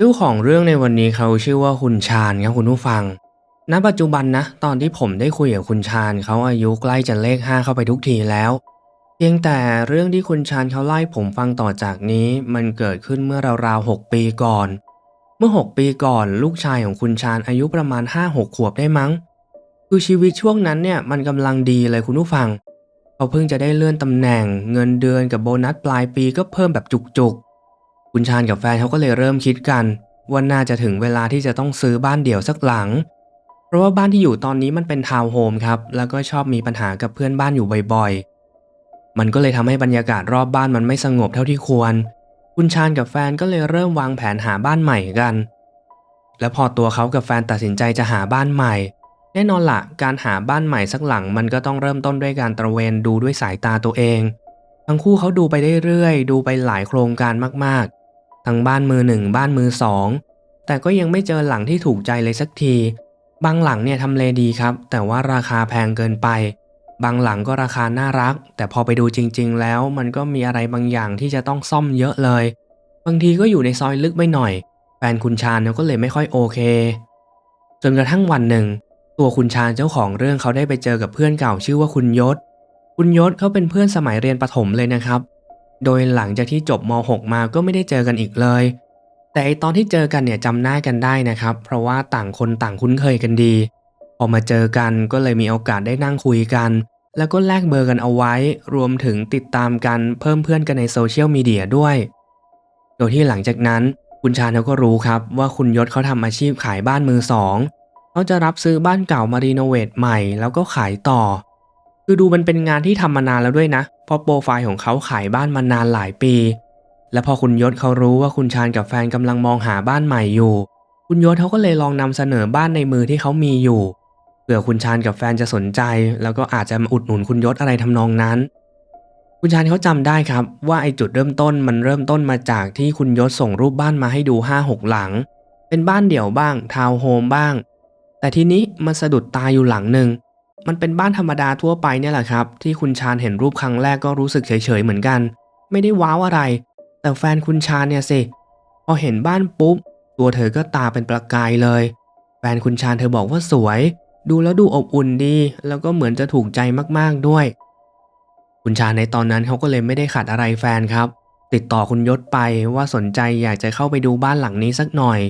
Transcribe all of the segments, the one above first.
เจ้าของเรื่องในวันนี้เขาชื่อว่าคุณชาญครับคุณผู้ฟัง ณ ปัจจุบันนะ ตอนที่ผมได้คุยกับคุณชาญเขาอายุใกล้จะเลขห้าเข้าไปทุกทีแล้ว เพียงแต่เรื่องที่คุณชาญเขาไล่ผมฟังต่อจากนี้ มันเกิดขึ้นเมื่อราวๆหกปีก่อน เมื่อ 6 ปีก่อน ลูกชายของคุณชาญอายุประมาณ 5-6 ขวบได้มั้ง คือชีวิตช่วงนั้นเนี่ยมันกำลังดีเลยคุณผู้ฟัง เขาเพิ่งจะได้เลื่อนตำแหน่ง เงินเดือนกับโบนัสปลายปีก็เพิ่มแบบจุกๆ คุณชาญกับแฟนเขาก็เลยเริ่มคิดกันว่าน่าจะถึงเวลาที่จะต้องซื้อบ้านเดี่ยวสักหลัง เพราะว่าบ้านที่อยู่ตอนนี้มันเป็นทาวน์โฮมครับ แล้วก็ชอบมีปัญหากับเพื่อนบ้านอยู่บ่อยๆ มันก็เลยทำให้บรรยากาศรอบบ้านมันไม่สงบเท่าที่ควร คุณชาญกับแฟนก็เลยเริ่มวางแผนหาบ้านใหม่กัน แล้วพอตัวเขากับแฟนตัดสินใจจะหาบ้านใหม่ แน่นอนละการหาบ้านใหม่สักหลัง มันก็ต้องเริ่มต้นด้วยการตระเวนดูด้วยสายตาตัวเอง ทั้งคู่เขาดูไปเรื่อยๆ ดูไปหลายโครงการมากๆ ทั้งบ้านมือหนึ่งบ้านมือสองแต่ก็ยังไม่เจอหลังที่ถูกใจเลยสักที บางหลังเนี่ยทำเลดีครับ แต่ว่าราคาแพงเกินไป บางหลังก็ราคาน่ารัก แต่พอไปดูจริง ๆ แล้ว มันก็มีอะไรบางอย่างที่จะต้องซ่อมเยอะเลย บางทีก็อยู่ในซอยลึกไปหน่อย แฟนคุณชาญก็เลยไม่ค่อยโอเค จนกระทั่งวันหนึ่ง ตัวคุณชาญเจ้าของเรื่องเขาได้ไปเจอกับเพื่อนเก่าชื่อว่าคุณยศ คุณยศเขาเป็นเพื่อนสมัยเรียนประถมเลยนะครับ โดยหลังจากที่จบม .6 มาก็ไม่ได้เจอกันอีกเลย แต่ไอตอนที่เจอกันเนี่ยจำหน้ากันได้นะครับ เพราะว่าต่างคนต่างคุ้นเคยกันดี พอมาเจอกันก็เลยมีโอกาสได้นั่งคุยกัน แล้วก็แลกเบอร์กันเอาไว้ รวมถึงติดตามกันเพิ่มเพื่อนกันในโซเชียลมีเดียด้วย โดยที่หลังจากนั้นคุณชาญเขาก็รู้ครับว่าคุณยศเขาทำอาชีพขายบ้านมือสอง เขาจะรับซื้อบ้านเก่ามารีโนเวทใหม่ แล้วก็ขายต่อ คือดูมันเป็นงานที่ทำมานานแล้วด้วยนะ เพราะโปรไฟล์ของเขาขายบ้านมานานหลายปี และพอคุณยศเขารู้ว่าคุณชาญกับแฟนกำลังมองหาบ้านใหม่อยู่ คุณยศเขาก็เลยลองนำเสนอบ้านในมือที่เขามีอยู่เผื่อคุณชาญกับแฟนจะสนใจ แล้วก็อาจจะมาอุดหนุนคุณยศอะไรทำนองนั้น คุณชาญเขาจำได้ครับ ว่าไอ้จุดเริ่มต้นมันเริ่มต้นมาจากที่คุณยศส่งรูปบ้านมาให้ดู5-6หลัง เป็นบ้านเดี่ยวบ้างทาวน์โฮมบ้าง แต่ทีนี้มันสะดุดตาอยู่หลังหนึ่ง มันเป็นบ้านธรรมดาทั่วไปเนี่ยแหละครับ ที่คุณชาญเห็นรูปครั้งแรกก็รู้สึกเฉยๆเหมือนกัน ไม่ได้ว้าวอะไร แต่แฟนคุณชาญเนี่ยสิพอเห็นบ้านปุ๊บ ตัวเธอก็ตาเป็นประกายเลย แฟนคุณชาญเธอบอกว่าสวย ดูแล้วดูอบอุ่นดี แล้วก็เหมือนจะถูกใจมากๆด้วย คุณชาญในตอนนั้นเขาก็เลยไม่ได้ขัดอะไรแฟนครับ ติดต่อคุณยศไปว่าสนใจอยากจะเข้าไปดูบ้านหลังนี้สักหน่อย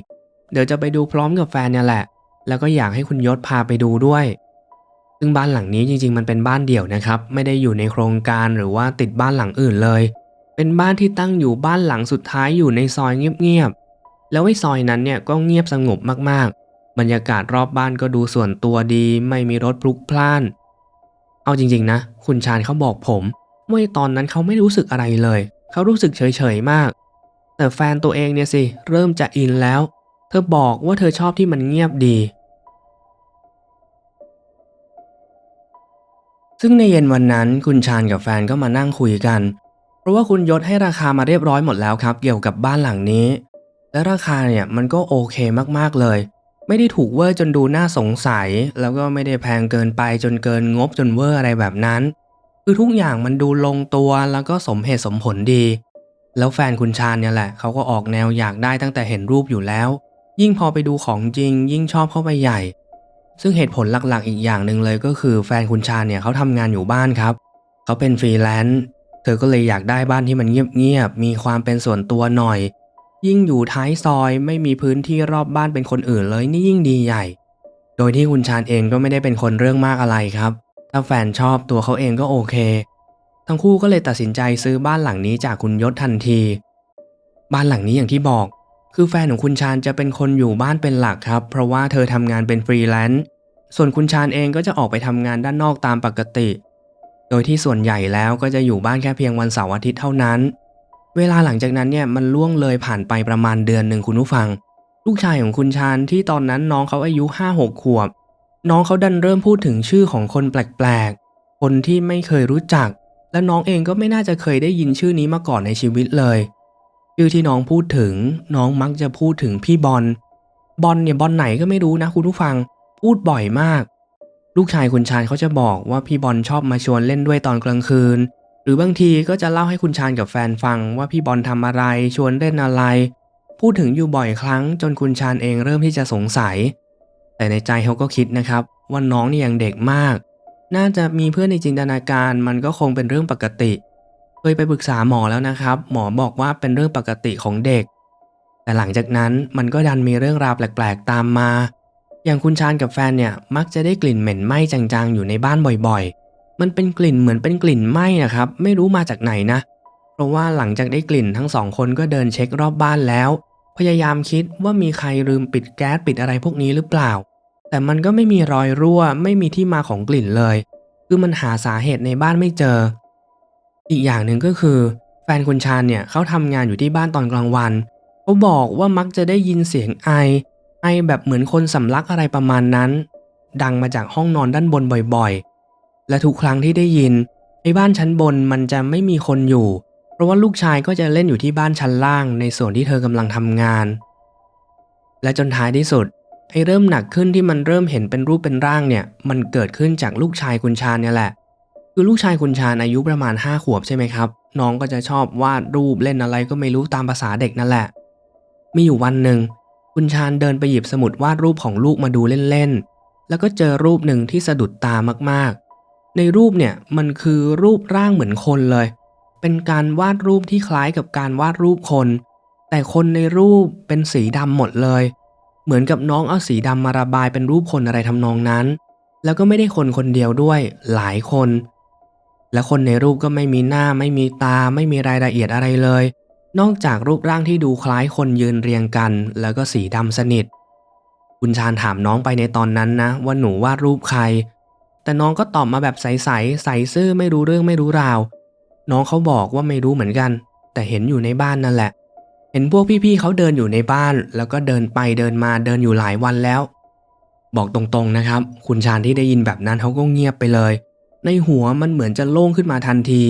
เดี๋ยวจะไปดูพร้อมกับแฟนเนี่ยแหละ แล้วก็อยากให้คุณยศพาไปดูด้วย ซึ่งบ้านหลังนี้จริงๆ มันเป็นบ้านเดี่ยวนะครับ ไม่ได้อยู่ในโครงการหรือว่าติดบ้านหลังอื่นเลย เป็นบ้านที่ตั้งอยู่บ้านหลังสุดท้ายอยู่ในซอยเงียบๆ แล้วไอ้ซอยนั้นเนี่ยก็เงียบสงบมากๆ บรรยากาศรอบบ้านก็ดูส่วนตัวดี ไม่มีรถพลุกพล่าน เอาจริงๆนะ คุณชาญเขาบอกผมว่าตอนนั้นเขาไม่รู้สึกอะไรเลย เขารู้สึกเฉยๆมาก แต่แฟนตัวเองเนี่ยสิเริ่มจะอินแล้ว เธอบอกว่าเธอชอบที่มันเงียบดี ซึ่งในเย็นวันนั้นคุณชาญกับแฟนก็มานั่งคุยกัน เพราะว่าคุณยศให้ราคามาเรียบร้อยหมดแล้วครับ เกี่ยวกับบ้านหลังนี้ และราคาเนี่ยมันก็โอเคมากๆเลย ไม่ได้ถูกเวอร์จนดูน่าสงสัย แล้วก็ไม่ได้แพงเกินไปจนเกินงบจนเวอร์อะไรแบบนั้น คือทุกอย่างมันดูลงตัวแล้วก็สมเหตุสมผลดี แล้วแฟนคุณชาญเนี่ยแหละเขาก็ออกแนวอยากได้ตั้งแต่เห็นรูปอยู่แล้ว ยิ่งพอไปดูของจริง ยิ่งชอบเข้าไปใหญ่ ซึ่งเหตุผลหลักๆ อีกอย่างหนึ่งเลยก็คือแฟนคุณชาเนี่ยเขาทำงานอยู่บ้านครับ เขาเป็นฟรีแลนซ์เธอก็เลยอยากได้บ้านที่มันเงียบๆมีความเป็นส่วนตัวหน่อย ยิ่งอยู่ท้ายซอยไม่มีพื้นที่รอบบ้านเป็นคนอื่นเลยนี่ยิ่งดีใหญ่ โดยที่คุณชาญเองก็ไม่ได้เป็นคนเรื่องมากอะไรครับ ถ้าแฟนชอบตัวเขาเองก็โอเค ทั้งคู่ก็เลยตัดสินใจซื้อบ้านหลังนี้จากคุณยศทันที บ้านหลังนี้อย่างที่บอก คือแฟนของคุณชาญจะเป็นคนอยู่บ้านเป็นหลักครับ เพราะว่าเธอทำงานเป็นฟรีแลนซ์ส่วนคุณชาญเองก็จะออกไปทำงานด้านนอกตามปกติ โดยที่ส่วนใหญ่แล้วก็จะอยู่บ้านแค่เพียงวันเสาร์อาทิตย์เท่านั้น เวลาหลังจากนั้นเนี่ยมันล่วงเลยผ่านไปประมาณเดือนหนึ่งคุณผู้ฟัง ลูกชายของคุณชาญที่ตอนนั้นน้องเขาอายุห้าหกขวบ น้องเขาดันเริ่มพูดถึงชื่อของคนแปลกๆ คนที่ไม่เคยรู้จัก และน้องเองก็ไม่น่าจะเคยได้ยินชื่อนี้มาก่อนในชีวิตเลย ชื่อที่น้องพูดถึงน้องมักจะพูดถึงพี่บอลบอลเนี่ยบอลไหนก็ไม่รู้นะคุณผู้ฟังพูดบ่อยมาก ลูกชายคุณชาญเขาจะบอกว่าพี่บอลชอบมาชวนเล่นด้วยตอนกลางคืน หรือบางทีก็จะเล่าให้คุณชาญกับแฟนฟังว่าพี่บอลทำอะไรชวนเล่นอะไร พูดถึงอยู่บ่อยครั้งจนคุณชาญเองเริ่มที่จะสงสัย แต่ในใจเขาก็คิดนะครับว่าน้องนี่ยังเด็กมาก น่าจะมีเพื่อนในจินตนาการมันก็คงเป็นเรื่องปกติเคยไปปรึกษาหมอแล้วนะครับ หมอบอกว่าเป็นเรื่องปกติของเด็ก แต่หลังจากนั้นมันก็ดันมีเรื่องราวแปลกๆตามมา อย่างคุณชาญกับแฟนเนี่ยมักจะได้กลิ่นเหม็นไหม้จางๆ อยู่ในบ้านบ่อยๆ มันเป็นกลิ่นเหมือนเป็นกลิ่นไหม้นะครับ ไม่รู้มาจากไหนนะ เพราะว่าหลังจากได้กลิ่นทั้งสองคนก็เดินเช็ครอบบ้านแล้ว พยายามคิดว่ามีใครลืมปิดแก๊สปิดอะไรพวกนี้หรือเปล่า แต่มันก็ไม่มีรอยรั่ว ไม่มีที่มาของกลิ่นเลย คือมันหาสาเหตุในบ้านไม่เจอ อีกอย่างหนึ่งก็คือ แฟนคุณชาญเนี่ยเขาทำงานอยู่ที่บ้านตอนกลางวันเขาบอกว่ามักจะได้ยินเสียงไอ ไอแบบเหมือนคนสำลักอะไรประมาณนั้น ดังมาจากห้องนอนด้านบนบ่อยๆ และทุกครั้งที่ได้ยินในบ้านชั้นบนมันจะไม่มีคนอยู่ เพราะว่าลูกชายก็จะเล่นอยู่ที่บ้านชั้นล่าง ในส่วนที่เธอกำลังทำงาน และจนท้ายที่สุดไอ้เริ่มหนักขึ้นที่มันเริ่มเห็นเป็นรูปเป็นร่างเนี่ย มันเกิดขึ้นจากลูกชายคุณชาเนี่ยแหละ คือลูกชายคุณชาญอายุประมาณ 5 ขวบใช่ไหมครับ น้องก็จะชอบวาดรูปเล่นอะไรก็ไม่รู้ตามภาษาเด็กนั่นแหละ มีอยู่วันหนึ่ง คุณชาญเดินไปหยิบสมุดวาดรูปของลูกมาดูเล่นๆ แล้วก็เจอรูปหนึ่งที่สะดุดตามากๆ ในรูปเนี่ยมันคือรูปร่างเหมือนคนเลย เป็นการวาดรูปที่คล้ายกับการวาดรูปคน แต่คนในรูปเป็นสีดำหมดเลย เหมือนกับน้องเอาสีดำมาระบายเป็นรูปคนอะไรทำนองนั้น แล้วก็ไม่ได้คนคนเดียวด้วยหลายคน และคนในรูปก็ไม่มีหน้าไม่มีตา ไม่มีรายละเอียดอะไรเลย นอกจากรูปร่างที่ดูคล้ายคนยืนเรียงกัน แล้วก็สีดำสนิท คุณชาญถามน้องไปในตอนนั้นนะ ว่าหนูวาดรูปใคร แต่น้องก็ตอบมาแบบใสๆใส่ซื่อไม่รู้เรื่องไม่รู้ราว น้องเขาบอกว่าไม่รู้เหมือนกัน แต่เห็นอยู่ในบ้านนั่นแหละ เห็นพวกพี่ๆเขาเดินอยู่ในบ้าน แล้วก็เดินไปเดินมาเดินอยู่หลายวันแล้ว บอกตรงๆนะครับ คุณชาญที่ได้ยินแบบนั้นเขาก็เงียบไปเลย ในหัวมันเหมือนจะโล่งขึ้นมาทันที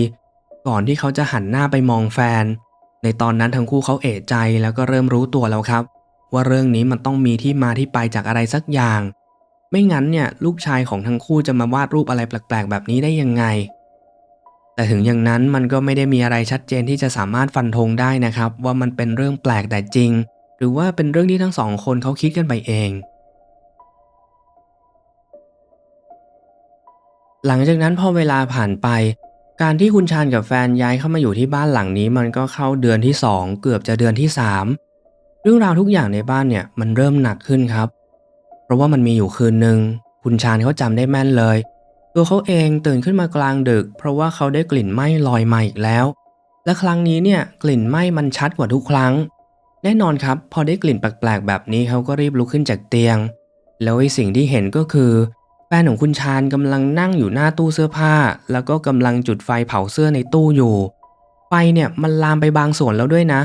ก่อนที่เขาจะหันหน้าไปมองแฟน ในตอนนั้นทั้งคู่เขาเอะใจแล้วก็เริ่มรู้ตัวแล้วครับ ว่าเรื่องนี้มันต้องมีที่มาที่ไปจากอะไรสักอย่าง ไม่งั้นเนี่ยลูกชายของทั้งคู่จะมาวาดรูปอะไรแปลกๆ แบบนี้ได้ยังไง แต่ถึงอย่างนั้นมันก็ไม่ได้มีอะไรชัดเจนที่จะสามารถฟันธงได้นะครับ ว่ามันเป็นเรื่องแปลกแต่จริง หรือว่าเป็นเรื่องที่ทั้งสองคนเขาคิดกันไปเอง หลังจากนั้นพอเวลาผ่านไป การที่คุณชาญกับแฟนย้ายเข้ามาอยู่ที่บ้านหลังนี้มันก็เข้าเดือนที่ 2 เกือบจะเดือนที่ 3 เรื่องราวทุกอย่างในบ้านเนี่ยมันเริ่มหนักขึ้นครับ เพราะว่ามันมีอยู่คืนหนึ่งคุณชาญเขาจำได้แม่นเลย ตัวเขาเองตื่นขึ้นมากลางดึก เพราะว่าเขาได้กลิ่นไหม้ลอยมาอีกแล้ว และครั้งนี้เนี่ยกลิ่นไหม้มันชัดกว่าทุกครั้ง แน่นอนครับ พอได้กลิ่นแปลกๆแบบนี้เขาก็รีบลุกขึ้นจากเตียง แล้วไอ้สิ่งที่เห็นก็คือ แฟนของคุณชาญกำลังนั่งอยู่หน้าตู้เสื้อผ้า แล้วก็กำลังจุดไฟเผาเสื้อในตู้อยู่ ไฟเนี่ยมันลามไปบางส่วนแล้วด้วยนะ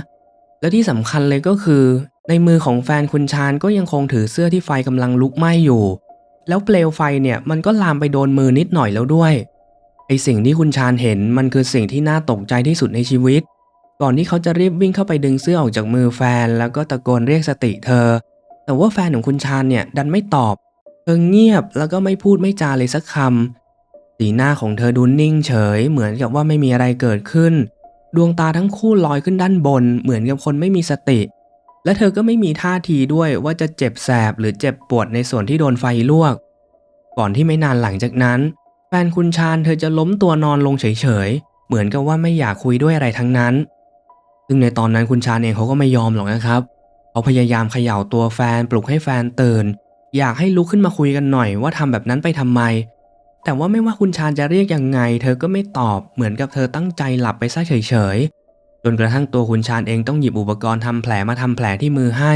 และที่สำคัญเลยก็คือ ในมือของแฟนคุณชาญก็ยังคงถือเสื้อที่ไฟกำลังลุกไหม้อยู่ แล้วเปลวไฟเนี่ยมันก็ลามไปโดนมือนิดหน่อยแล้วด้วยไอสิ่งที่คุณชาญเห็นมันคือสิ่งที่น่าตกใจที่สุดในชีวิต ก่อนที่เขาจะรีบวิ่งเข้าไปดึงเสื้อออกจากมือแฟน แล้วก็ตะโกนเรียกสติเธอ แต่ว่าแฟนของคุณชาญเนี่ยดันไม่ตอบ เธอเงียบแล้วก็ไม่พูดไม่จาเลยสักคำ สีหน้าของเธอดูนิ่งเฉย เหมือนกับว่าไม่มีอะไรเกิดขึ้น ดวงตาทั้งคู่ลอยขึ้นด้านบน เหมือนกับคนไม่มีสติ และเธอก็ไม่มีท่าทีด้วยว่าจะเจ็บแสบหรือเจ็บปวดในส่วนที่โดนไฟลวก ก่อนที่ไม่นานหลังจากนั้น แฟนคุณชาญเธอจะล้มตัวนอนลงเฉยๆ เหมือนกับว่าไม่อยากคุยด้วยอะไรทั้งนั้น ซึ่งในตอนนั้นคุณชาญเองเขาก็ไม่ยอมหรอกนะครับ เขาพยายามเขย่าตัวแฟนปลุกให้แฟนตื่น อยากให้ลุกขึ้นมาคุยกันหน่อยว่าทำแบบนั้นไปทำไม แต่ว่าไม่ว่าคุณชาญจะเรียกยังไง เธอก็ไม่ตอบเหมือนกับเธอตั้งใจหลับไปซะเฉยๆจนกระทั่งตัวคุณชาญเองต้องหยิบอุปกรณ์ทำแผลมาทำแผลที่มือให้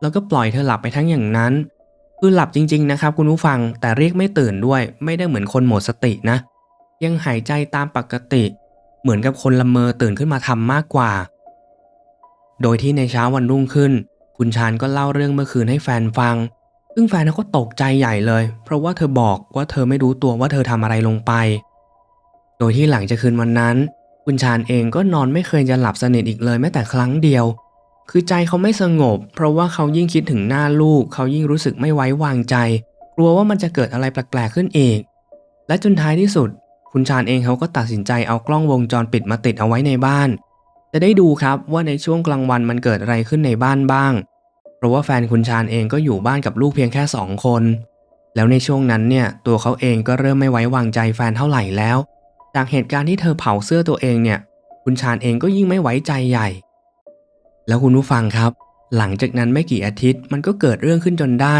แล้วก็ปล่อยเธอหลับไปทั้งอย่างนั้น คือหลับจริง ๆ นะครับ คุณผู้ฟังแต่เรียกไม่ตื่นด้วย ไม่ได้เหมือนคนหมดสตินะ ยังหายใจตามปกติ เหมือนกับคนละเมอตื่นขึ้นมาทำมากกว่า โดยที่ในเช้าวันรุ่งขึ้น คุณชาญก็เล่าเรื่องเมื่อคืนให้แฟนฟัง ซึ่งแฟนเขาก็ตกใจใหญ่เลย เพราะว่าเธอบอกว่าเธอไม่รู้ตัวว่าเธอทำอะไรลงไป โดยที่หลังจากคืนวันนั้น คุณชาญเองก็นอนไม่เคยจะหลับสนิทอีกเลยแม้แต่ครั้งเดียว คือใจเขาไม่สงบ เพราะว่าเขายิ่งคิดถึงหน้าลูก เขายิ่งรู้สึกไม่ไว้วางใจ กลัวว่ามันจะเกิดอะไรแปลกๆขึ้นอีก และจนท้ายที่สุด คุณชาญเองเขาก็ตัดสินใจเอากล้องวงจรปิดมาติดเอาไว้ในบ้าน จะได้ดูครับว่าในช่วงกลางวันมันเกิดอะไรขึ้นในบ้านบ้าง ราะว่าแฟนคุณชาญเองก็อยู่บ้านกับลูกเพียงแค่สองคน แล้วในช่วงนั้นเนี่ยตัวเขาเองก็เริ่มไม่ไว้วางใจแฟนเท่าไหร่แล้ว จากเหตุการณ์ที่เธอเผาเสื้อตัวเองเนี่ย คุณชาญเองก็ยิ่งไม่ไว้ใจใหญ่ แล้วคุณผู้ฟังครับ หลังจากนั้นไม่กี่อาทิตย์มันก็เกิดเรื่องขึ้นจนได้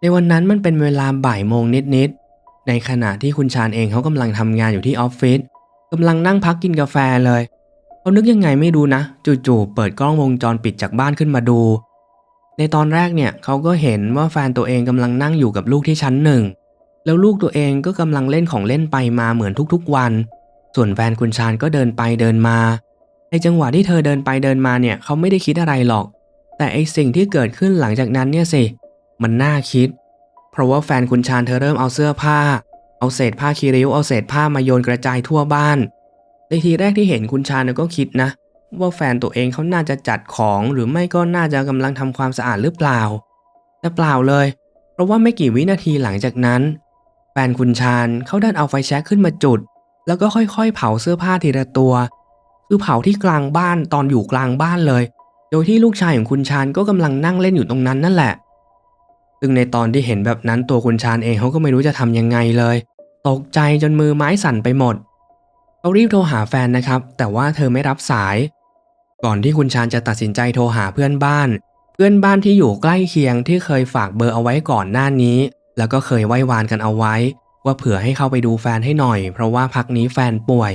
ในวันนั้นมันเป็นเวลาบ่ายโมงนิดๆ ในขณะที่คุณชาญเองเขากำลังทำงานอยู่ที่ออฟฟิศกำลังนั่งพักกินกาแฟเลยเขานึกยังไงไม่รู้นะ จู่ๆเปิดกล้องวงจรปิดจากบ้านขึ้นมาดู ในตอนแรกเนี่ยเขาก็เห็นว่าแฟนตัวเองกำลังนั่งอยู่กับลูกที่ชั้นหนึ่ง แล้วลูกตัวเองก็กำลังเล่นของเล่นไปมาเหมือนทุกๆวัน ส่วนแฟนคุณชาญก็เดินไปเดินมา ในจังหวะที่เธอเดินไปเดินมาเนี่ยเขาไม่ได้คิดอะไรหรอก แต่ไอสิ่งที่เกิดขึ้นหลังจากนั้นเนี่ยสิ มันน่าคิด เพราะว่าแฟนคุณชาญเธอเริ่มเอาเสื้อผ้า เอาเศษผ้าคีริ้วเอาเศษผ้ามาโยนกระจายทั่วบ้านในทีแรกที่เห็นคุณชานก็คิดนะ ว่าแฟนตัวเองเขาน่าจะจัดของหรือไม่ก็น่าจะกำลังทำความสะอาดหรือเปล่า แต่เปล่าเลย เพราะว่าไม่กี่วินาทีหลังจากนั้น แฟนคุณชาญเขาดันเอาไฟแช็กขึ้นมาจุด แล้วก็ค่อยๆ เผาเสื้อผ้าทีละตัว คือเผาที่กลางบ้านตอนอยู่กลางบ้านเลย โดยที่ลูกชายของคุณชาญก็กำลังนั่งเล่นอยู่ตรงนั้นนั่นแหละ ซึ่งในตอนที่เห็นแบบนั้นตัวคุณชาญเองเขาก็ไม่รู้จะทำยังไงเลย ตกใจจนมือไม้สั่นไปหมดเขารีบโทรหาแฟนนะครับ แต่ว่าเธอไม่รับสาย ก่อนที่คุณชาญจะตัดสินใจโทรหาเพื่อนบ้าน เพื่อนบ้านที่อยู่ใกล้เคียงที่เคยฝากเบอร์เอาไว้ก่อนหน้านี้ แล้วก็เคยไหว้วานกันเอาไว้ ว่าเผื่อให้เข้าไปดูแฟนให้หน่อย เพราะว่าพักนี้แฟนป่วย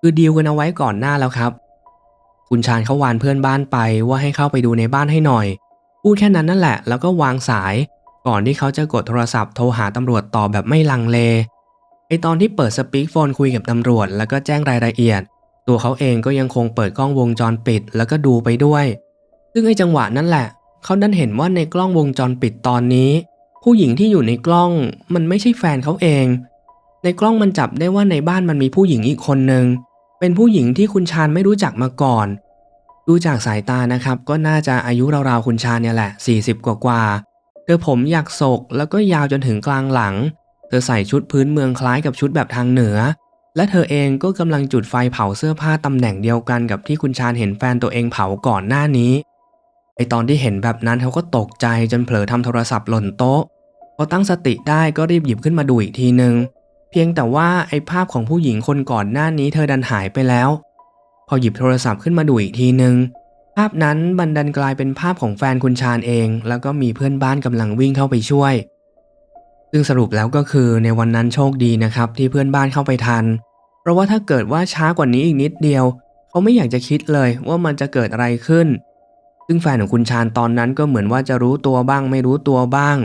คือดีลกันเอาไว้ก่อนหน้าแล้วครับ คุณชาญเขาวานเพื่อนบ้านไปว่าให้เข้าไปดูในบ้านให้หน่อย พูดแค่นั้นนั่นแหละ แล้วก็วางสาย ก่อนที่เขาจะกดโทรศัพท์โทรหาตำรวจต่อแบบไม่ลังเลไอตอนที่เปิดสปีกโฟนคุยกับตำรวจ แล้วก็แจ้งรายละเอียด ตัวเขาเองก็ยังคงเปิดกล้องวงจรปิดแล้วก็ดูไปด้วย ซึ่งไอจังหวะนั้นแหละ เขาดันเห็นว่าในกล้องวงจรปิดตอนนี้ ผู้หญิงที่อยู่ในกล้องมันไม่ใช่แฟนเขาเอง ในกล้องมันจับได้ว่าในบ้านมันมีผู้หญิงอีกคนหนึ่งเป็นผู้หญิงที่คุณชาญไม่รู้จักมาก่อน ดูจากสายตานะครับ ก็น่าจะอายุราวๆคุณชาญเนี่ยแหละ 40 กว่ากว่าเธอผมอยากศกแล้วก็ยาวจนถึงกลางหลัง เธอใส่ชุดพื้นเมืองคล้ายกับชุดแบบทางเหนือ และเธอเองก็กำลังจุดไฟเผาเสื้อผ้าตำแหน่งเดียวกันกับที่คุณชาญเห็นแฟนตัวเองเผาก่อนหน้านี้ ไอตอนที่เห็นแบบนั้นเขาก็ตกใจจนเผลอทำโทรศัพท์หล่นโต๊ะ พอตั้งสติได้ก็รีบหยิบขึ้นมาดูอีกทีนึงเพียงแต่ว่าไอภาพของผู้หญิงคนก่อนหน้านี้เธอดันหายไปแล้ว พอหยิบโทรศัพท์ขึ้นมาดูอีกทีนึงภาพนั้นบันดันกลายเป็นภาพของแฟนคุณชาญเอง แล้วก็มีเพื่อนบ้านกำลังวิ่งเข้าไปช่วย ซึ่งสรุปแล้วก็คือในวันนั้นโชคดีนะครับที่เพื่อนบ้านเข้าไปทัน เพราะว่าถ้าเกิดว่าช้ากว่านี้อีกนิดเดียว เขาไม่อยากจะคิดเลยว่ามันจะเกิดอะไรขึ้น ซึ่งแฟนของคุณชาญตอนนั้นก็เหมือนว่าจะรู้ตัวบ้างไม่รู้ตัวบ้าง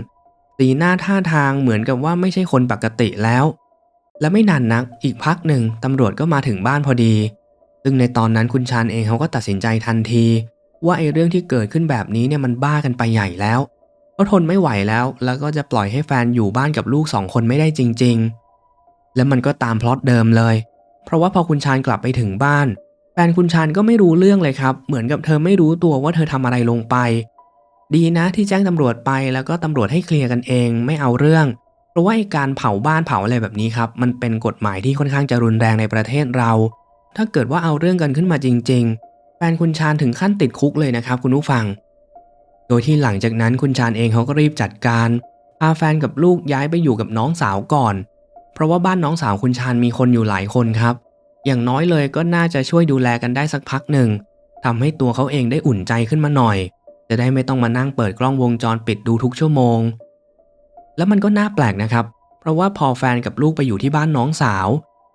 สีหน้าท่าทางเหมือนกับว่าไม่ใช่คนปกติแล้ว และไม่นานนักอีกพักหนึ่งตำรวจก็มาถึงบ้านพอดี ซึ่งในตอนนั้นคุณชาญเองเขาก็ตัดสินใจทันที ว่าไอ้เรื่องที่เกิดขึ้นแบบนี้เนี่ยมันบ้ากันไปใหญ่แล้ว เขาทนไม่ไหวแล้ว แล้วก็จะปล่อยให้แฟนอยู่บ้านกับลูกสองคนไม่ได้จริง ๆ และมันก็ตามพล็อตเดิมเลย เพราะว่าพอคุณชาญกลับไปถึงบ้าน แฟนคุณชาญก็ไม่รู้เรื่องเลยครับ เหมือนกับเธอไม่รู้ตัวว่าเธอทำอะไรลงไป ดีนะที่แจ้งตำรวจไปแล้วก็ตำรวจให้เคลียร์กันเองไม่เอาเรื่อง เพราะว่าการเผาบ้านเผาอะไรแบบนี้ครับ มันเป็นกฎหมายที่ค่อนข้างจะรุนแรงในประเทศเรา ถ้าเกิดว่าเอาเรื่องกันขึ้นมาจริง ๆ แฟนคุณชาญถึงขั้นติดคุกเลยนะครับ คุณผู้ฟัง โดยที่หลังจากนั้นคุณชาญเองเขาก็รีบจัดการพาแฟนกับลูกย้ายไปอยู่กับน้องสาวก่อน เพราะว่าบ้านน้องสาวคุณชาญมีคนอยู่หลายคนครับ อย่างน้อยเลยก็น่าจะช่วยดูแลกันได้สักพักหนึ่งทำให้ตัวเขาเองได้อุ่นใจขึ้นมาหน่อย จะได้ไม่ต้องมานั่งเปิดกล้องวงจรปิดดูทุกชั่วโมง แล้วมันก็น่าแปลกนะครับ เพราะว่าพอแฟนกับลูกไปอยู่ที่บ้านน้องสาว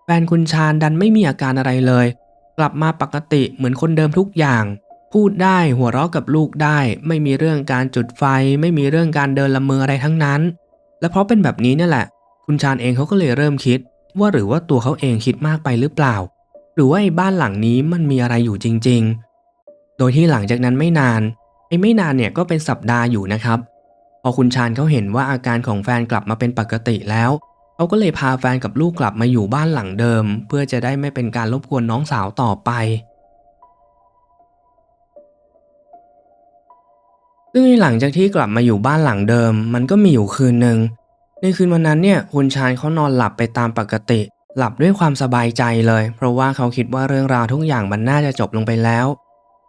แฟนคุณชาญดันไม่มีอาการอะไรเลย กลับมาปกติเหมือนคนเดิมทุกอย่าง พูดได้หัวเราะกับลูกได้ ไม่มีเรื่องการจุดไฟ ไม่มีเรื่องการเดินละเมออะไรทั้งนั้น และเพราะเป็นแบบนี้เนี่ยแหละ คุณชาญเองเขาก็เลยเริ่มคิด ว่าหรือว่าตัวเขาเองคิดมากไปหรือเปล่า หรือว่าไอ้บ้านหลังนี้มันมีอะไรอยู่จริง ๆ โดยที่หลังจากนั้นไม่นานไอ้ไม่นานเนี่ยก็เป็นสัปดาห์อยู่นะครับ พอคุณชาญเขาเห็นว่าอาการของแฟนกลับมาเป็นปกติแล้วเขาก็เลยพาแฟนกับลูกกลับมาอยู่บ้านหลังเดิม เพื่อจะได้ไม่เป็นการรบกวนน้องสาวต่อไป ซึ่งในหลังจากที่กลับมาอยู่บ้านหลังเดิม มันก็มีอยู่คืนหนึ่งในคืนวันนั้นเนี่ยคุณชาญเขานอนหลับไปตามปกติ หลับด้วยความสบายใจเลย เพราะว่าเขาคิดว่าเรื่องราวทุกอย่างมันน่าจะจบลงไปแล้ว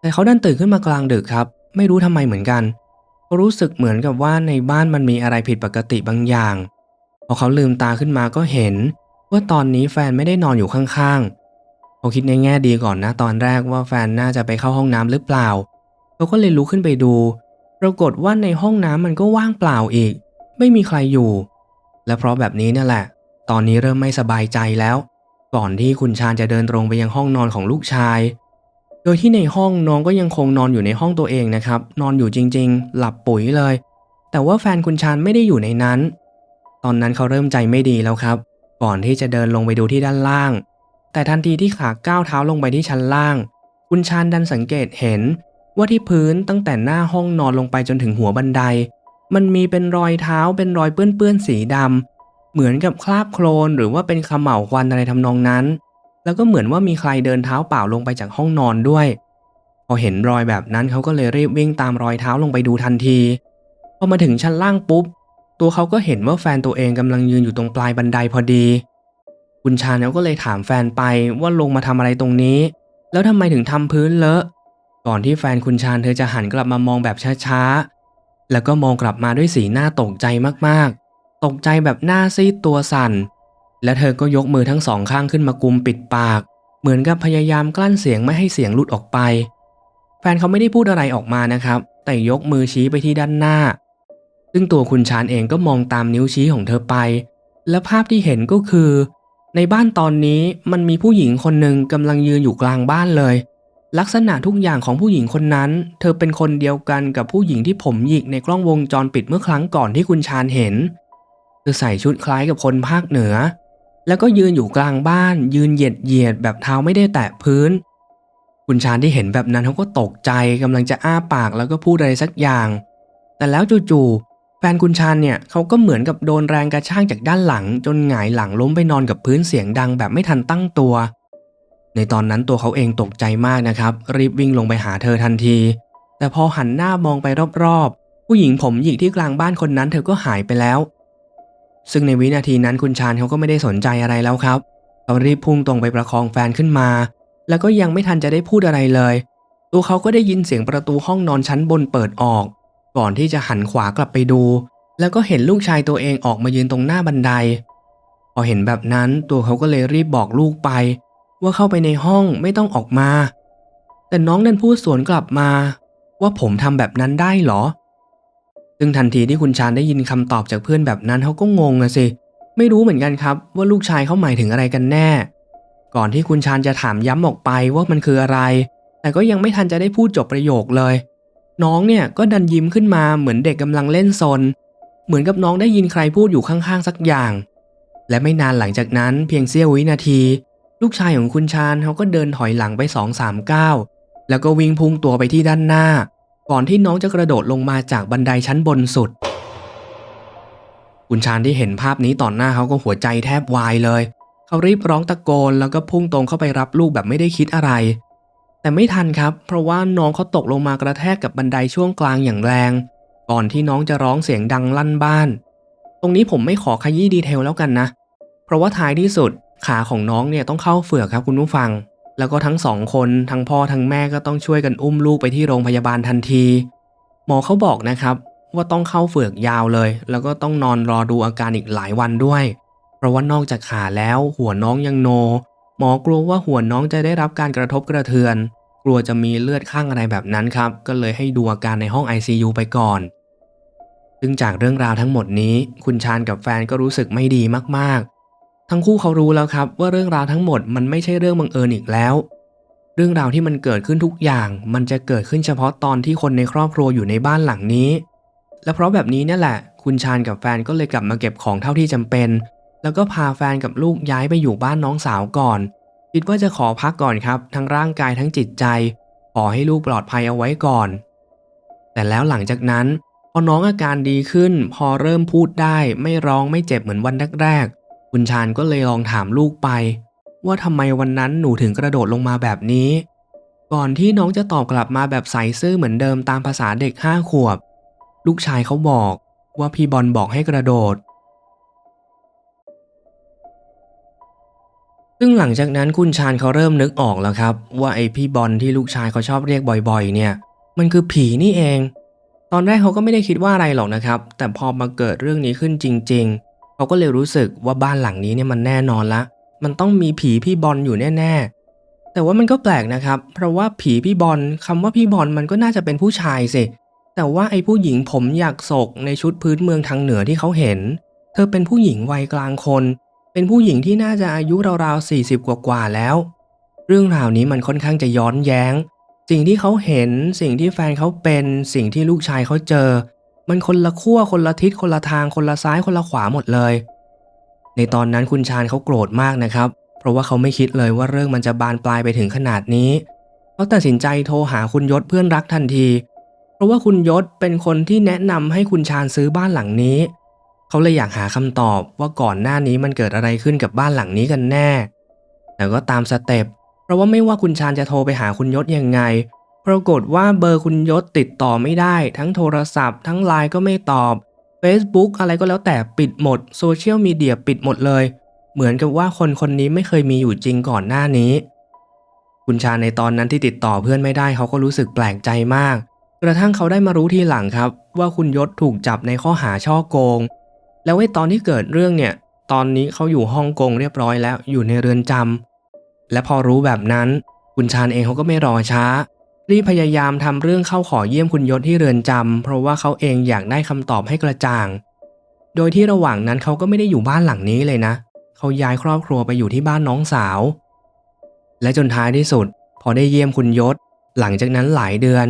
แต่เขาดันตื่นขึ้นมากลางดึกครับ ไม่รู้ทำไมเหมือนกันเขารู้สึกเหมือนกับว่าในบ้านมันมีอะไรผิดปกติบางอย่างพอเขาลืมตาขึ้นมาก็เห็น ว่าตอนนี้แฟนไม่ได้นอนอยู่ข้างๆเขาคิดในแง่ดีก่อนนะตอนแรกว่าแฟนน่าจะไปเข้าห้องน้ำหรือเปล่าเขาก็เลยลุกขึ้นไปดู ปรากฏว่าในห้องน้ำมันก็ว่างเปล่าอีก ไม่มีใครอยู่ และเพราะแบบนี้นั่นแหละ ตอนนี้เริ่มไม่สบายใจแล้ว ก่อนที่คุณชาญจะเดินตรงไปยังห้องนอนของลูกชาย โดยที่ในห้องน้องก็ยังคงนอนอยู่ในห้องตัวเองนะครับ นอนอยู่จริง ๆ หลับปุ๋ยเลย แต่ว่าแฟนคุณชาญไม่ได้อยู่ในนั้น ตอนนั้นเขาเริ่มใจไม่ดีแล้วครับ ก่อนที่จะเดินลงไปดูที่ด้านล่าง แต่ทันทีที่ขาก้าวเท้าลงไปที่ชั้นล่าง คุณชาญดันสังเกตเห็น ว่าที่พื้นตั้งแต่หน้าห้องนอนลงไปจนถึงหัวบันได มันมีเป็นรอยเท้าเป็นรอยเปื้อนๆสีดำเหมือนกับคราบโคลนหรือว่าเป็นขมเหลาวควันอะไรทำนองนั้น แล้วก็เหมือนว่ามีใครเดินเท้าเปล่าลงไปจากห้องนอนด้วย พอเห็นรอยแบบนั้นเขาก็เลยรีบวิ่งตามรอยเท้าลงไปดูทันทีพอมาถึงชั้นล่างปุ๊บ ตัวเขาก็เห็นว่าแฟนตัวเองกำลังยืนอยู่ตรงปลายบันไดพอดี คุณชาญเขาก็เลยถามแฟนไปว่าลงมาทำอะไรตรงนี้ แล้วทำไมถึงทำพื้นเลอะ ก่อนที่แฟนคุณชาญเธอจะหันกลับมามองแบบช้าๆ แล้วก็มองกลับมาด้วยสีหน้าตกใจมากๆ ตกใจแบบหน้าซีดตัวสั่น และเธอก็ยกมือทั้งสองข้างขึ้นมากุมปิดปาก เหมือนกับพยายามกลั้นเสียงไม่ให้เสียงหลุดออกไป แฟนเขาไม่ได้พูดอะไรออกมานะครับ แต่ยกมือชี้ไปที่ด้านหน้า ซึ่งตัวคุณชานเองก็มองตามนิ้วชี้ของเธอไป และภาพที่เห็นก็คือ ในบ้านตอนนี้มันมีผู้หญิงคนหนึ่งกำลังยืนอยู่กลางบ้านเลย ลักษณะทุกอย่างของผู้หญิงคนนั้น เธอเป็นคนเดียวกันกับผู้หญิงที่ผมหยิกในกล้องวงจรปิดเมื่อครั้งก่อนที่คุณชานเห็น เธอใส่ชุดคล้ายกับคนภาคเหนือ แล้วก็ยืนอยู่กลางบ้าน ยืนเหยียดเหยียดแบบเท้าไม่ได้แตะพื้น คุณชานที่เห็นแบบนั้นเขาก็ตกใจกำลังจะอ้าปากแล้วก็พูดอะไรสักอย่าง แต่แล้วจู่ๆแฟนคุณชานเนี่ยเขาก็เหมือนกับโดนแรงกระชากจากด้านหลัง จนหงายหลังล้มไปนอนกับพื้นเสียงดังแบบไม่ทันตั้งตัว ในตอนนั้นตัวเขาเองตกใจมากนะครับ รีบวิ่งลงไปหาเธอทันที แต่พอหันหน้ามองไปรอบๆ ผู้หญิงผมหยิกที่กลางบ้านคนนั้นเธอก็หายไปแล้ว ซึ่งในวินาทีนั้นคุณชาญเขาก็ไม่ได้สนใจอะไรแล้วครับเขารีบพุ่งตรงไปประคองแฟนขึ้นมา แล้วก็ยังไม่ทันจะได้พูดอะไรเลย ตัวเขาก็ได้ยินเสียงประตูห้องนอนชั้นบนเปิดออก ก่อนที่จะหันขวากลับไปดู แล้วก็เห็นลูกชายตัวเองออกมายืนตรงหน้าบันได พอเห็นแบบนั้นตัวเขาก็เลยรีบบอกลูกไป ว่าเข้าไปในห้องไม่ต้องออกมา แต่น้องดันพูดสวนกลับมา ว่าผมทำแบบนั้นได้เหรอ ซึ่งทันทีที่คุณชาญได้ยินคำตอบจากเพื่อนแบบนั้นเขาก็งงอะสิ ไม่รู้เหมือนกันครับ ว่าลูกชายเขาหมายถึงอะไรกันแน่ ก่อนที่คุณชาญจะถามย้ำออกไปว่ามันคืออะไร แต่ก็ยังไม่ทันจะได้พูดจบประโยคเลย น้องเนี่ยก็ดันยิ้มขึ้นมาเหมือนเด็กกำลังเล่นซน เหมือนกับน้องได้ยินใครพูดอยู่ข้างๆสักอย่าง และไม่นานหลังจากนั้นเพียงเสี้ยววินาที ลูกชายของคุณชาญเขาก็เดินถอยหลังไปสองสามก้าวแล้วก็วิ่งพุ่งตัวไปที่ด้านหน้า ก่อนที่น้องจะกระโดดลงมาจากบันไดชั้นบนสุด คุณชาญที่เห็นภาพนี้ต่อหน้าเขาก็หัวใจแทบวายเลย เขารีบร้องตะโกนแล้วก็พุ่งตรงเข้าไปรับลูกแบบไม่ได้คิดอะไร แต่ไม่ทันครับ เพราะว่าน้องเขาตกลงมากระแทกกับบันไดช่วงกลางอย่างแรง ก่อนที่น้องจะร้องเสียงดังลั่นบ้าน ตรงนี้ผมไม่ขอขยี้ดีเทลแล้วกันนะ เพราะว่าท้ายที่สุด ขาของน้องเนี่ยต้องเข้าเฝือกครับคุณผู้ฟัง แล้วก็ทั้งสองคนทั้งพ่อทั้งแม่ก็ต้องช่วยกันอุ้มลูกไปที่โรงพยาบาลทันที หมอเขาบอกนะครับว่าต้องเข้าเฝือกยาวเลย แล้วก็ต้องนอนรอดูอาการอีกหลายวันด้วย เพราะว่านอกจากขาแล้วหัวน้องยังโน หมอกลัวว่าหัวน้องจะได้รับการกระทบกระเทือน กลัวจะมีเลือดข้างอะไรแบบนั้นครับ ก็เลยให้ดูอาการในห้อง ICU ไปก่อนซึ่งจากเรื่องราวทั้งหมดนี้ คุณชาญกับแฟนก็รู้สึกไม่ดีมาก ทั้งคู่เขารู้แล้วครับว่าเรื่องราวทั้งหมดมันไม่ใช่เรื่องบังเอิญอีกแล้ว เรื่องราวที่มันเกิดขึ้นทุกอย่าง มันจะเกิดขึ้นเฉพาะตอนที่คนในครอบครัวอยู่ในบ้านหลังนี้ และเพราะแบบนี้เนี่ยแหละ คุณชาญกับแฟนก็เลยกลับมาเก็บของเท่าที่จำเป็น แล้วก็พาแฟนกับลูกย้ายไปอยู่บ้านน้องสาวก่อน คิดว่าจะขอพักก่อนครับ ทั้งร่างกายทั้งจิตใจ ขอให้ลูกปลอดภัยเอาไว้ก่อน แต่แล้วหลังจากนั้น พอน้องอาการดีขึ้น พอเริ่มพูดได้ ไม่ร้องไม่เจ็บเหมือนวันแรกๆ คุณชาญก็เลยลองถามลูกไป ว่าทำไมวันนั้นหนูถึงกระโดดลงมาแบบนี้ ก่อนที่น้องจะตอบกลับมาแบบใสซื่อเหมือนเดิมตามภาษาเด็กห้าขวบ ลูกชายเขาบอกว่าพี่บอลบอกให้กระโดด ซึ่งหลังจากนั้นคุณชาญเขาเริ่มนึกออกแล้วครับ ว่าไอพี่บอลที่ลูกชายเขาชอบเรียกบ่อยๆ เนี่ย มันคือผีนี่เอง ตอนแรกเขาก็ไม่ได้คิดว่าอะไรหรอกนะครับ แต่พอมาเกิดเรื่องนี้ขึ้นจริง ๆ เขาก็เลยรู้สึกว่าบ้านหลังนี้เนี่ยมันแน่นอนละ มันต้องมีผีพี่บอลอยู่แน่ ๆ แต่ว่ามันก็แปลกนะครับ เพราะว่าผีพี่บอลคำว่าพี่บอลมันก็น่าจะเป็นผู้ชายสิแต่ว่าไอ้ผู้หญิงผมอยากศกในชุดพื้นเมืองทางเหนือที่เขาเห็น เธอเป็นผู้หญิงวัยกลางคน เป็นผู้หญิงที่น่าจะอายุราวๆ40 กว่าๆแล้ว เรื่องราวนี้มันค่อนข้างจะย้อนแย้ง สิ่งที่เขาเห็น สิ่งที่แฟนเขาเป็น สิ่งที่ลูกชายเขาเจอ มันคนละขั้วคนละทิศคนละทางคนละซ้ายคนละขวาหมดเลย ในตอนนั้นคุณชาญเขาโกรธมากนะครับ เพราะว่าเขาไม่คิดเลยว่าเรื่องมันจะบานปลายไปถึงขนาดนี้ เขาตัดสินใจโทรหาคุณยศเพื่อนรักทันที เพราะว่าคุณยศเป็นคนที่แนะนำให้คุณชาญซื้อบ้านหลังนี้ เขาเลยอยากหาคำตอบว่าก่อนหน้านี้มันเกิดอะไรขึ้นกับบ้านหลังนี้กันแน่ แต่ก็ตามสเต็ปเพราะว่าไม่ว่าคุณชาญจะโทรไปหาคุณยศยังไง ปรากฏว่าเบอร์คุณยศติดต่อไม่ได้ ทั้งโทรศัพท์ ทั้งไลน์ก็ไม่ตอบ Facebook อะไรก็แล้วแต่ปิดหมดโซเชียลมีเดียปิดหมดเลย เหมือนกับว่าคนคนนี้ไม่เคยมีอยู่จริงก่อนหน้านี้ คุณชาในตอนนั้นที่ติดต่อเพื่อนไม่ได้เขาก็รู้สึกแปลกใจมาก กระทั่งเขาได้มารู้ทีหลังครับ ว่าคุณยศถูกจับในข้อหาช่อโกง แล้วไอ้ตอนที่เกิดเรื่องเนี่ย ตอนนี้เขาอยู่ฮ่องกงเรียบร้อยแล้วอยู่ในเรือนจำและพอรู้แบบนั้น คุณชาญเองเขาก็ไม่รอช้า รีพยายามทำเรื่องเข้าขอเยี่ยมคุณยศที่เรือนจำเพราะว่าเขาเองอยากได้คำตอบให้กระจ่าง โดยที่ระหว่างนั้นเขาก็ไม่ได้อยู่บ้านหลังนี้เลยนะ เขาย้ายครอบครัวไปอยู่ที่บ้านน้องสาว และจนท้ายที่สุด พอได้เยี่ยมคุณยศ หลังจากนั้นหลายเดือน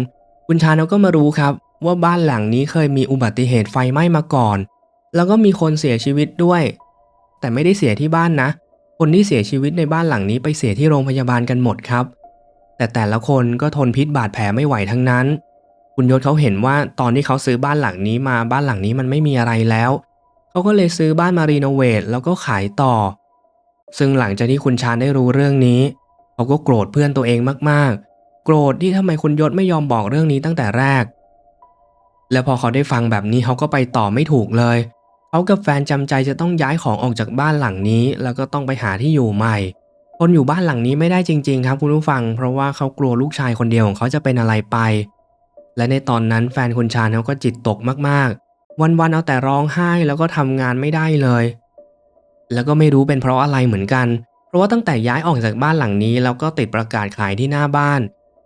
คุณชาญเขาก็มารู้ครับ ว่าบ้านหลังนี้เคยมีอุบัติเหตุไฟไหม้มาก่อน แล้วก็มีคนเสียชีวิตด้วย แต่ไม่ได้เสียที่บ้านนะ คนที่เสียชีวิตในบ้านหลังนี้ไปเสียที่โรงพยาบาลกันหมดครับ แต่แต่ละคนก็ทนพิษบาดแผลไม่ไหวทั้งนั้น คุณยศเขาเห็นว่าตอนที่เขาซื้อบ้านหลังนี้มาบ้านหลังนี้มันไม่มีอะไรแล้ว เขาก็เลยซื้อบ้านมารีโนเวทแล้วก็ขายต่อ ซึ่งหลังจากที่คุณชาญได้รู้เรื่องนี้ เขาก็โกรธเพื่อนตัวเองมากๆ โกรธที่ทำไมคุณยศไม่ยอมบอกเรื่องนี้ตั้งแต่แรก และพอเขาได้ฟังแบบนี้เขาก็ไปต่อไม่ถูกเลยเขากับแฟนจำใจจะต้องย้ายของออกจากบ้านหลังนี้ แล้วก็ต้องไปหาที่อยู่ใหม่ คนอยู่บ้านหลังนี้ไม่ได้จริง ๆ ครับคุณผู้ฟัง เพราะว่าเขากลัวลูกชายคนเดียวของเขาจะเป็นอะไรไป และในตอนนั้นแฟนคุณชาญเขาก็จิตตกมากๆ วันๆเอาแต่ร้องไห้แล้วก็ทำงานไม่ได้เลย แล้วก็ไม่รู้เป็นเพราะอะไรเหมือนกัน เพราะว่าตั้งแต่ย้ายออกจากบ้านหลังนี้แล้วก็ติดประกาศขายที่หน้าบ้าน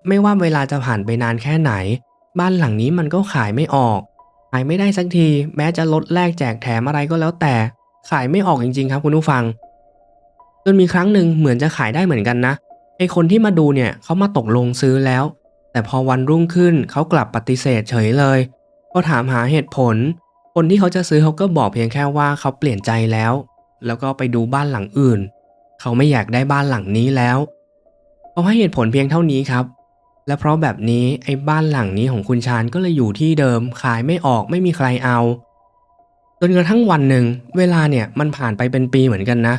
ไม่ว่าเวลาจะผ่านไปนานแค่ไหน บ้านหลังนี้มันก็ขายไม่ออก ขายไม่ได้สักที แม้จะลดแลกแจกแถมอะไรก็แล้วแต่ ขายไม่ออกจริง ๆ ครับคุณผู้ฟัง จนมีครั้งหนึ่งเหมือนจะขายได้เหมือนกันนะไอคนที่มาดูเนี่ยเขามาตกลงซื้อแล้ว แต่พอวันรุ่งขึ้นเขากลับปฏิเสธเฉยเลยพอถามหาเหตุผล คนที่เขาจะซื้อเขาก็บอกเพียงแค่ว่าเขาเปลี่ยนใจแล้ว แล้วก็ไปดูบ้านหลังอื่น เขาไม่อยากได้บ้านหลังนี้แล้วเขาให้เหตุผลเพียงเท่านี้ครับ และเพราะแบบนี้ไอ้บ้านหลังนี้ของคุณชาญก็เลยอยู่ที่เดิม ขายไม่ออกไม่มีใครเอาจนกระทั่งวันหนึ่งเวลาเนี่ยมันผ่านไปเป็นปีเหมือนกันนะ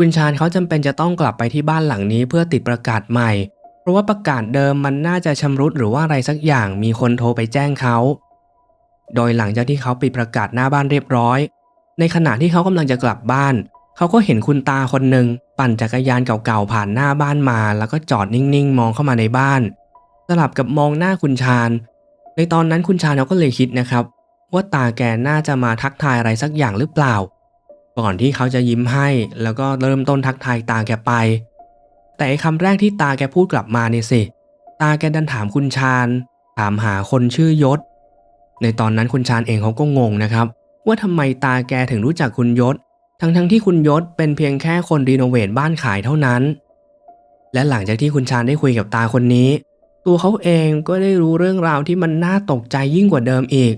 คุณชาญเขาจำเป็นจะต้องกลับไปที่บ้านหลังนี้เพื่อติดประกาศใหม่ เพราะว่าประกาศเดิมมันน่าจะชำรุดหรือว่าอะไรสักอย่างมีคนโทรไปแจ้งเขา โดยหลังจากที่เขาปิดประกาศหน้าบ้านเรียบร้อย ในขณะที่เขากำลังจะกลับบ้าน เขาก็เห็นคุณตาคนหนึ่งปั่นจักรยานเก่าๆผ่านหน้าบ้านมา แล้วก็จอดนิ่งๆ มองเข้ามาในบ้าน สลับกับมองหน้าคุณชาญในตอนนั้นคุณชาญเขาก็เลยคิดนะครับ ว่าตาแกน่าจะมาทักทายอะไรสักอย่างหรือเปล่า ก่อนที่เขาจะยิ้มให้ แล้วก็เริ่มต้นทักทายตาแกไป แต่คำแรกที่ตาแกพูดกลับมาเนี่ยสิ ตาแกดันถามคุณชาญ ถามหาคนชื่อยศ ในตอนนั้นคุณชาญเองเขาก็งงนะครับ ว่าทำไมตาแกถึงรู้จักคุณยศ ทั้งๆทที่คุณยศเป็นเพียงแค่คนรีโนเวทบ้านขายเท่านั้น และหลังจากที่คุณชาญได้คุยกับตาคนนี้ ตัวเขาเองก็ได้รู้เรื่องราวที่มันน่าตกใจยิ่งกว่าเดิมอีก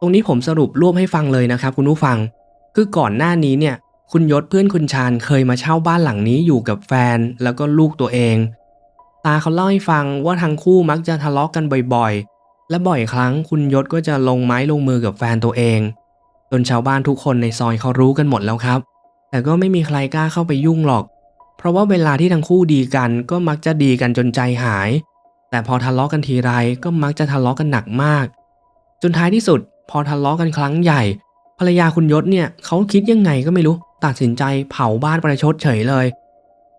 ตรงนี้ผมสรุปรวบให้ฟังเลยนะครับ คุณผู้ฟัง คือก่อนหน้านี้เนี่ยคุณยศเพื่อนคุณชาญเคยมาเช่าบ้านหลังนี้อยู่กับแฟนแล้วก็ลูกตัวเอง ตาเขาเล่าให้ฟังว่าทั้งคู่มักจะทะเลาะกกันบ่อยๆ และบ่อยครั้งคุณยศก็จะลงไม้ลงมือกับแฟนตัวเองจนชาวบ้านทุกคนในซอยเขารู้กันหมดแล้วครับ แต่ก็ไม่มีใครกล้าเข้าไปยุ่งหรอก เพราะว่าเวลาที่ทั้งคู่ดีกันก็มักจะดีกันจนใจหาย แต่พอทะเลาะกันทีไรก็มักจะทะเลาะกันหนักมาก จนท้ายที่สุด พอทะเลาะกันครั้งใหญ่ ภรรยาคุณยศเนี่ยเขาคิดยังไงก็ไม่รู้ ตัดสินใจเผาบ้านประชดเฉยเลย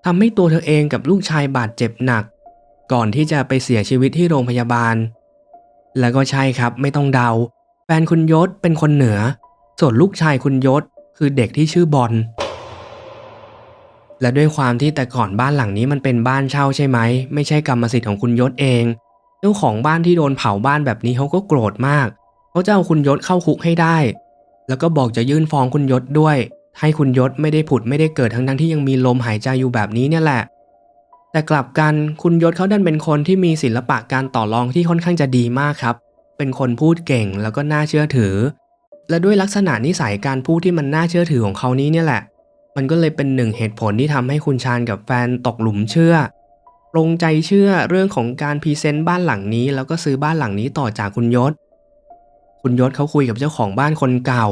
ทำให้ตัวเธอเองกับลูกชายบาดเจ็บหนัก ก่อนที่จะไปเสียชีวิตที่โรงพยาบาล แล้วก็ใช่ครับไม่ต้องเดา แฟนคุณยศเป็นคนเหนือ ส่วนลูกชายคุณยศคือเด็กที่ชื่อบอลและด้วยความที่แต่ก่อนบ้านหลังนี้มันเป็นบ้านเช่าใช่ไหม ไม่ใช่กรรมสิทธิ์ของคุณยศเอง เจ้าของบ้านที่โดนเผาบ้านแบบนี้เขาก็โกรธมากเขาจะเอาคุณยศเข้าคุกให้ได้ แล้วก็บอกจะยื่นฟ้องคุณยศด้วย ให้คุณยศไม่ได้ผุดไม่ได้เกิดทั้งทั้งที่ยังมีลมหายใจอยู่แบบนี้เนี่ยแหละ แต่กลับกันคุณยศเขาดันเป็นคนที่มีศิลปะการต่อรองที่ค่อนข้างจะดีมากครับ เป็นคนพูดเก่งแล้วก็น่าเชื่อถือ และด้วยลักษณะนิสัยการพูดที่มันน่าเชื่อถือของเขานี้เนี่ยแหละ มันก็เลยเป็นหนึ่งเหตุผลที่ทำให้คุณชาญกับแฟนตกหลุมเชื่อปรงใจเชื่อเรื่องของการพรีเซนต์บ้านหลังนี้ แล้วก็ซื้อบ้านหลังนี้ต่อจากคุณยศ คุณยศเขาคุยกับเจ้าของบ้านคนเก่า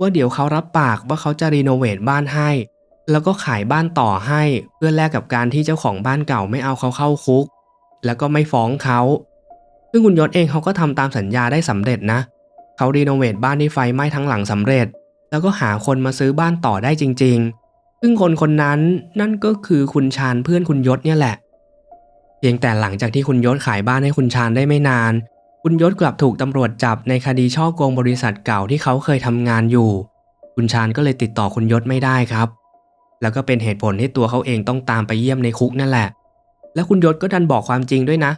ว่าเดี๋ยวเขารับปากว่าเขาจะรีโนเวทบ้านให้ แล้วก็ขายบ้านต่อให้เพื่อแลกกับการที่เจ้าของบ้านเก่าไม่เอาเขาเข้าคุก แล้วก็ไม่ฟ้องเขาซึ่งคุณยศเองเขาก็ทำตามสัญญาได้สำเร็จนะ เขารีโนเวทบ้านที่ไฟไหม้ทั้งหลังสำเร็จ แล้วก็หาคนมาซื้อบ้านต่อได้จริง ๆ ซึ่งคนคนนั้นนั่นก็คือคุณชาญเพื่อนคุณยศเนี่ยแหละ เพียงแต่หลังจากที่คุณยศขายบ้านให้คุณชาญได้ไม่นาน คุณยศกลับถูกตำรวจจับในคดีช่อโกงบริษัทเก่าที่เขาเคยทำงานอยู่ คุณชาญก็เลยติดต่อคุณยศไม่ได้ครับ แล้วก็เป็นเหตุผลที่ตัวเขาเองต้องตามไปเยี่ยมในคุกนั่นแหละ แล้วคุณยศก็ดันบอกความจริงด้วยนะ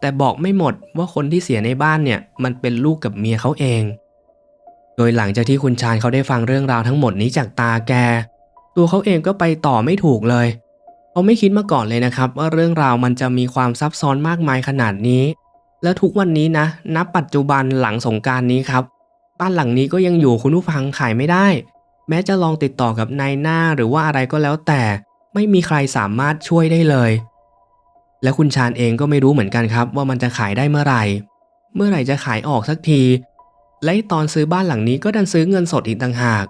แต่บอกไม่หมดว่าคนที่เสียในบ้านเนี่ยมันเป็นลูกกับเมียเขาเอง โดยหลังจากที่คุณชาญเขาได้ฟังเรื่องราวทั้งหมดนี้จากตาแก ตัวเขาเองก็ไปต่อไม่ถูกเลยเขาไม่คิดมาก่อนเลยนะครับ ว่าเรื่องราวมันจะมีความซับซ้อนมากมายขนาดนี้ และทุกวันนี้นะนับปัจจุบันหลังสงกรารนี้ครับ บ้านหลังนี้ก็ยังอยู่คุณผู้ฟังขายไม่ได้ แม้จะลองติดต่อกับนายหน้าหรือว่าอะไรก็แล้วแต่ ไม่มีใครสามารถช่วยได้เลย และคุณชาญเองก็ไม่รู้เหมือนกันครับ ว่ามันจะขายได้เมื่อไหร่ เมื่อไหร่จะขายออกสักที และตอนซื้อบ้านหลังนี้ก็ดันซื้อเงินสดอีกต่างหาก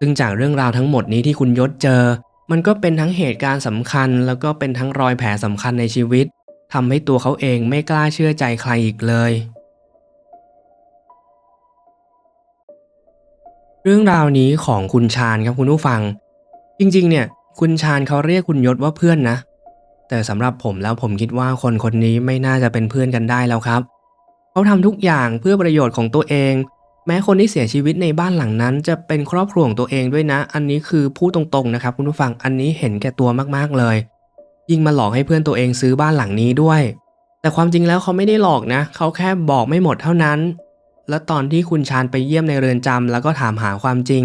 ซึ่งจากเรื่องราวทั้งหมดนี้ที่คุณยศเจอ มันก็เป็นทั้งเหตุการณ์สำคัญ แล้วก็เป็นทั้งรอยแผลสำคัญในชีวิต ทำให้ตัวเขาเองไม่กล้าเชื่อใจใครอีกเลย เรื่องราวนี้ของคุณชาญครับคุณผู้ฟัง จริงๆ เนี่ยคุณชาญเขาเรียกคุณยศว่าเพื่อนนะ แต่สำหรับผมแล้วผมคิดว่าคนคนนี้ไม่น่าจะเป็นเพื่อนกันได้แล้วครับ เขาทำทุกอย่างเพื่อประโยชน์ของตัวเอง แม้คนที่เสียชีวิตในบ้านหลังนั้น จะเป็นครอบครัวของตัวเองด้วยนะ อันนี้คือพูดตรงๆนะครับคุณผู้ฟังอันนี้เห็นแก่ตัวมากๆเลย ยิ่งมาหลอกให้เพื่อนตัวเองซื้อบ้านหลังนี้ด้วย แต่ความจริงแล้วเขาไม่ได้หลอกนะ เขาแค่บอกไม่หมดเท่านั้น แล้วตอนที่คุณชาญไปเยี่ยมในเรือนจำแล้วก็ถามหาความจริง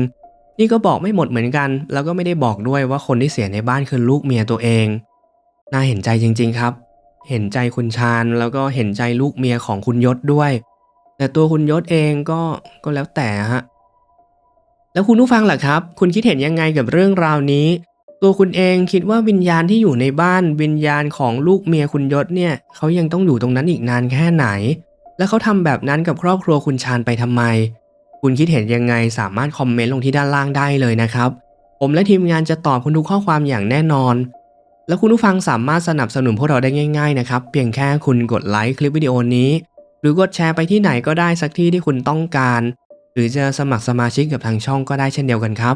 นี่ก็บอกไม่หมดเหมือนกัน แล้วก็ไม่ได้บอกด้วยว่าคนที่เสียในบ้านคือลูกเมียตัวเอง น่าเห็นใจจริง ๆครับ เห็นใจคุณชาญแล้วก็เห็นใจลูกเมียของคุณยศด้วย แต่ตัวคุณยศเองก็ก็แล้วแต่ฮะแล้วคุณผู้ฟังล่ะครับ คุณคิดเห็นยังไงกับเรื่องราวนี้ ตัวคุณเองคิดว่าวิญญาณที่อยู่ในบ้านวิญญาณของลูกเมียคุณยศเนี่ยเขายังต้องอยู่ตรงนั้นอีกนานแค่ไหน แล้วเขาทำแบบนั้นกับครอบครัวคุณชาญไปทำไม คุณคิดเห็นยังไงสามารถคอมเมนต์ลงที่ด้านล่างได้เลยนะครับ ผมและทีมงานจะตอบคุณทุกข้อความอย่างแน่นอน แล้วคุณผู้ฟังสามารถสนับสนุนพวกเราได้ง่ายๆนะครับเพียงแค่คุณกดไลค์คลิปวิดีโอนี้ หรือกดแชร์ไปที่ไหนก็ได้สักที่ที่คุณต้องการ หรือจะสมัครสมาชิกกับทางช่องก็ได้เช่นเดียวกันครับ